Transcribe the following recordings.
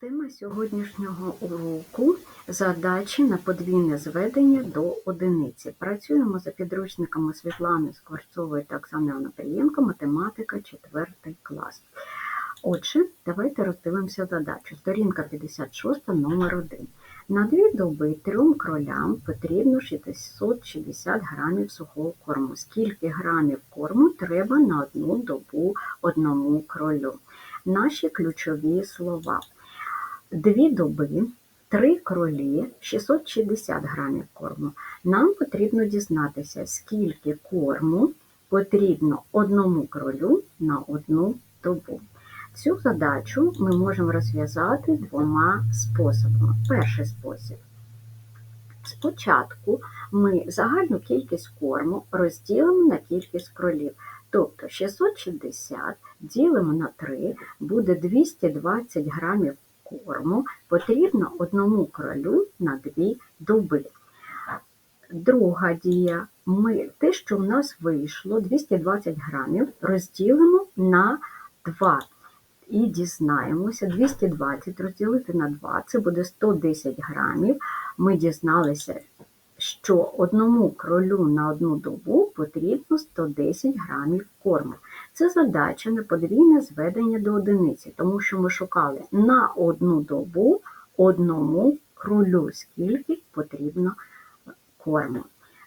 Тема сьогоднішнього уроку задачі на подвійне зведення до одиниці. Працюємо за підручниками Світлани Скворцової та Оксани Анапрієнко, математика 4 клас. Отже, давайте роздивимося задачу. Сторінка 56, номер 1. На дві доби трьом кролям потрібно 660 грамів сухого корму. Скільки грамів корму треба на одну добу одному кролю? Наші ключові слова. Дві доби, три кролі, 660 грамів корму. Нам потрібно дізнатися, скільки корму потрібно одному кролю на одну добу. Цю задачу ми можемо розв'язати двома способами. Перший спосіб. Спочатку ми загальну кількість корму розділимо на кількість кролів. Тобто 660 ділимо на 3, буде 220 грамів корму потрібно одному кролю на 2 доби. Друга дія. Ми те, що в нас вийшло, 220 грамів, розділимо на 2. І дізнаємося, 220 розділити на 2, це буде 110 грамів. Ми дізналися, що одному кролю на одну добу потрібно 110 грамів корму. Це задача на подвійне зведення до одиниці, тому що ми шукали на одну добу одному кролю, скільки потрібно корму.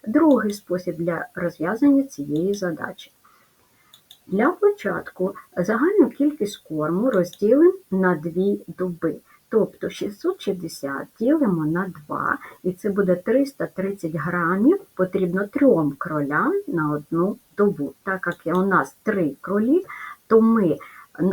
Другий спосіб для розв'язання цієї задачі. Для початку загальну кількість корму розділимо на дві доби. Тобто 660 ділимо на 2, і це буде 330 грамів, потрібно трьом кролям на одну добу. Так як у нас три кролі, то ми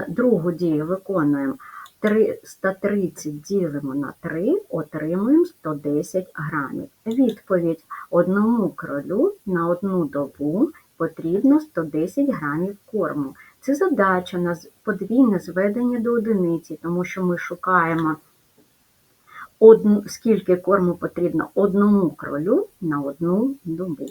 другу дію виконуємо 330 ділимо на 3, отримуємо 110 грамів. Відповідь одному кролю на одну добу потрібно 110 грамів корму. Це задача на подвійне зведення до одиниці, тому що ми шукаємо, скільки корму потрібно одному кролю на одну добу.